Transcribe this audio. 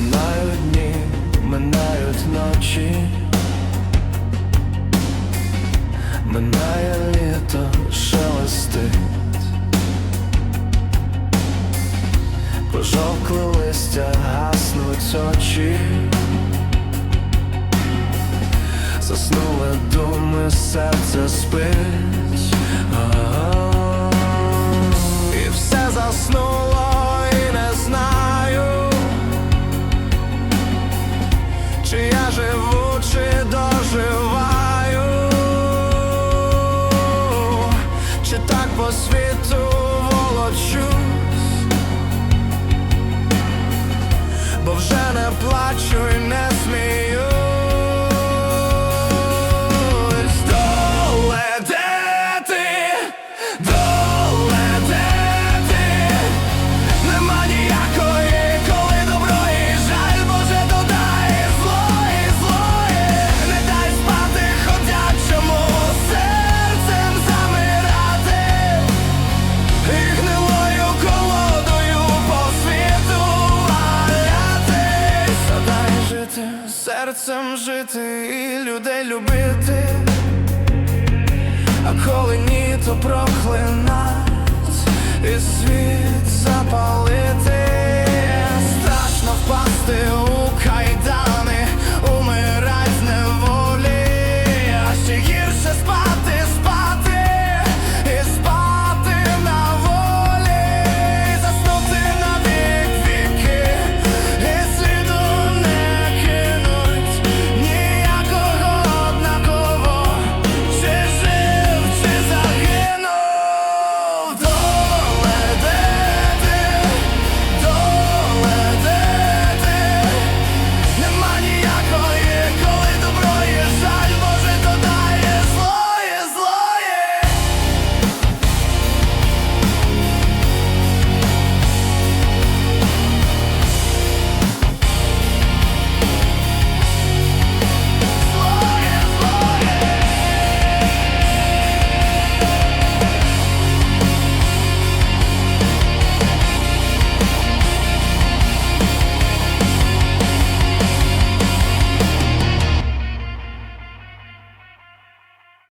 дні, минають ночі, минає літо, шелестить, пожовкли листя, гаснуть очі. Заснули думи, серце спить світу волочусь, бо вже не плачу і не серцем жити і людей любити. А коли ні, то проклинать і світ запалити,